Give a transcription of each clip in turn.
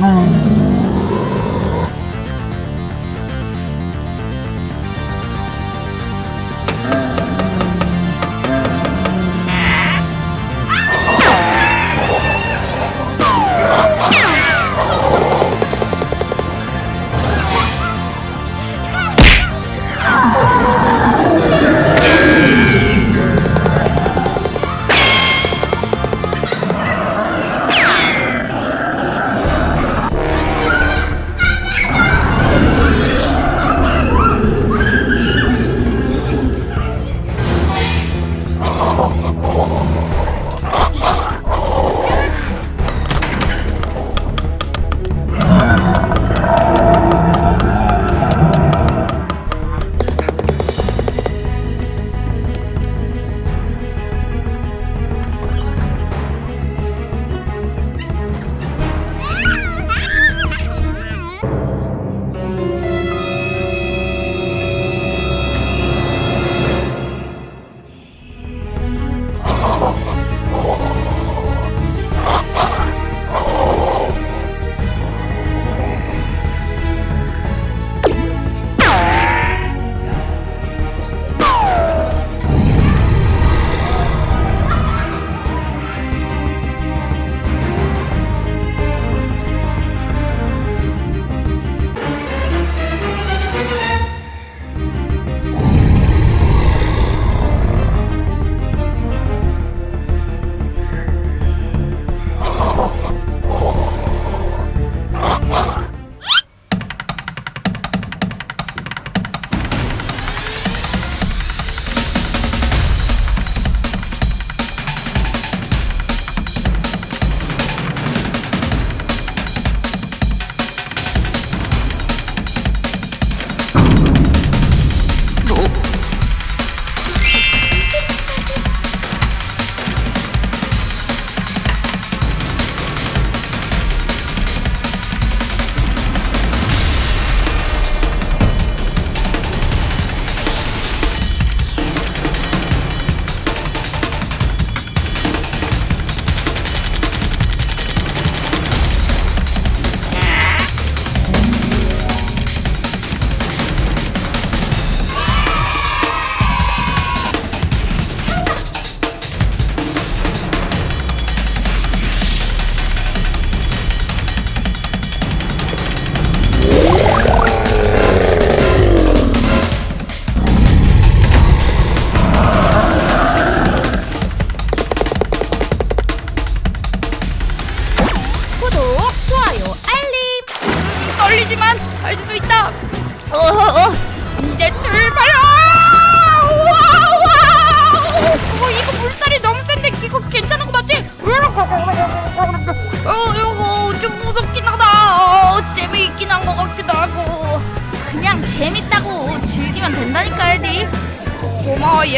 嗯。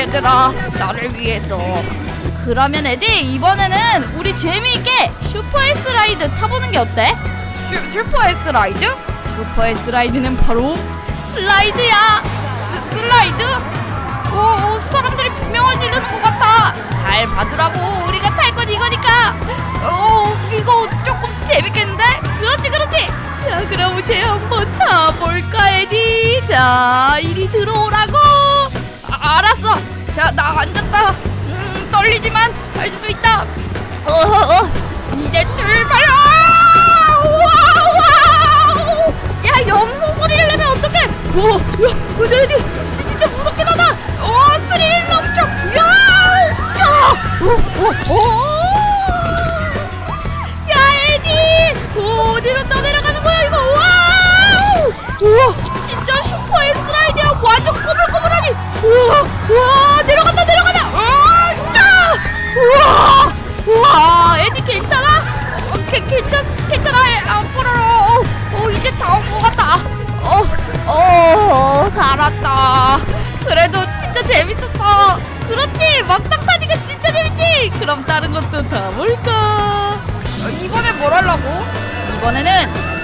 얘들아 나를 위해서. 그러면 에디 이번에는 우리 재미있게 슈퍼 S 라이드 타보는 게 어때? 슈, 슈퍼 S 라이드? 슈퍼 S 라이드는 바로 슬라이드야. 스, 슬라이드? 오, 오 사람들이 비명을 지르는 것 같아. 잘 봐두라고. 우리가 탈 건 이거니까. 오 이거 조금 재밌겠는데? 그렇지 그렇지. 자 그럼 이제 한번 타볼까 에디? 자 이리 들어오라고. 아, 알았어 자 나 앉았다. 음 떨리지만 할 수 있다. 어, 어 이제 출발 야! 염소 소리를 내면 어떡해? 오, 야 근데 에디 진짜, 진짜 무섭긴 하다. 오 스릴 넘쳐. 야, 야, 오, 오, 오. 야 어디로 떠내려가는 거야 이거? 와우! 우와! 진짜 슈퍼 S라이드야. 완전 꼬불꼬불하니. 우와 우와 괜- 괜찮, 괜찮아 에, 아, 뽀로로. 어, 어, 이제 다 온 것 같다. 어, 어, 살았다. 그래도 진짜 재밌었어. 그렇지? 막상 타니까 진짜 재밌지? 그럼 다른 것도 다 볼까? 어, 이번엔 뭘 하려고? 이번에는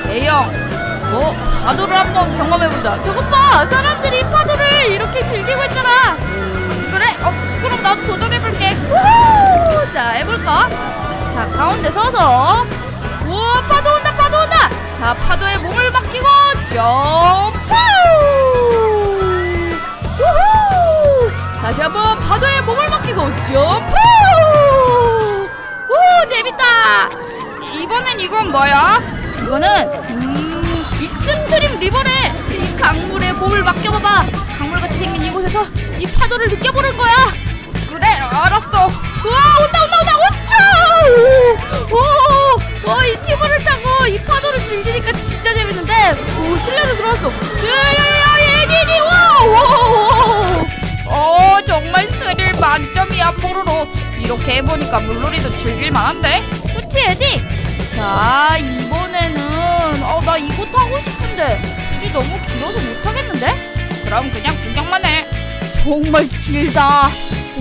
대형. 뭐 파도를 한번 경험해보자. 저것 봐. 사람들이 파도를 이렇게 즐기고 있잖아. 그, 그래? 어, 그럼 나도 도전해볼게. 우후! 자 해볼까? 자 가운데 서서. 우와 파도 온다 파도 온다. 자 파도에 몸을 맡기고 점프! 우후! 다시 한번 파도에 몸을 맡기고 점프! 오 재밌다. 이번엔 이건 뭐야? 이거는 음 익스트림 리버래 이 강물에 몸을 맡겨봐봐. 강물같이 생긴 이곳에서 이 파도를 느껴보는 거야. 그래 알았어. 우와 오차 오이 티브를 타고 이 파도를 즐기니까 진짜 재밌는데 오 실내로 들어왔어. 야야야 얘기니 와와와 어 정말 스릴 만점이야 포로로. 이렇게 해보니까 물놀이도 즐길만한데? 그치 에디? 자 이번에는 어나 이거 타고 싶은데. 굳이 너무 길어서 못하겠는데? 그럼 그냥 구경만 해. 정말 길다.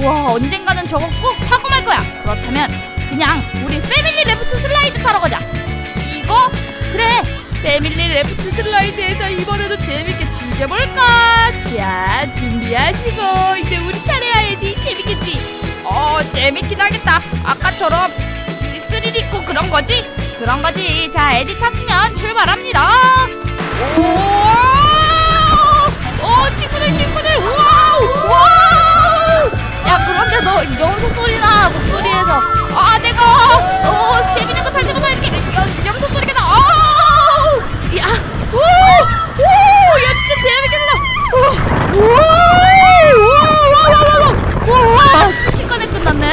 와 언젠가는 저거 꼭 타고 말 거야. 그렇다면 그냥 우리 패밀리 레프트 슬라이드 타러 가자. 이거? 그래. 패밀리 레프트 슬라이드에서 이번에도 재밌게 즐겨볼까? 자 준비하시고. 이제 우리 차례야 에디. 재밌겠지? 어 재밌긴 하겠다. 아까처럼 스- 스릴 있고 그런 거지? 그런 거지. 자 에디 탔으면 출발합니다. 오, 오 친구들 친구들. 와우! 와우! 야 그런데 너 염소 소리나 목소리에서 아 내가. 어 재밌는 거탈 때마다 이렇게. 여- 염소 소리가 나. 아우 야오 오 야 진짜 재밌겠다. 오 오 오 오 오 오 오 와 순식간에 끝났네.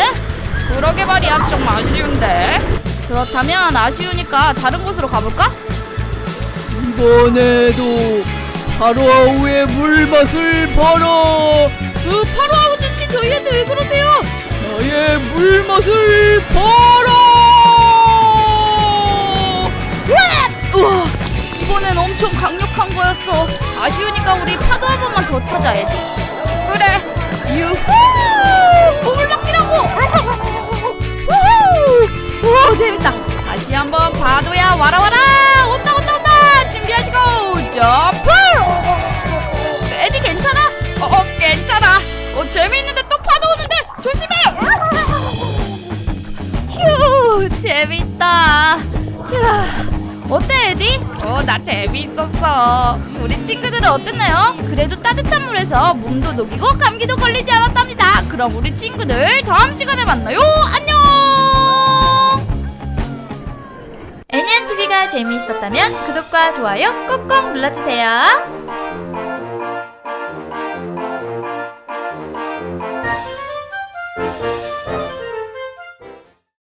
그러게 말이야 좀 아쉬운데. 그렇다면 아쉬우니까 다른 곳으로 가볼까? 이번에도 하루아우의 물맛을 봐라. 그 파로 아버지 저희한테 왜 그러세요? 나의 물맛을 봐라 우와 이번엔 엄청 강력한 거였어 아쉬우니까 우리 파도 한 번만 더 타자 에디 그래 유후 몸을 맡기라고 우후 우와 재밌다 다시 한번 파도야 와라 와라 나 재미있었어. 우리 친구들은 어땠나요? 그래도 따뜻한 물에서 몸도 녹이고 감기도 걸리지 않았답니다. 그럼 우리 친구들 다음 시간에 만나요. 안녕! 애니안TV가 재미있었다면 구독과 좋아요 꾹꾹 눌러주세요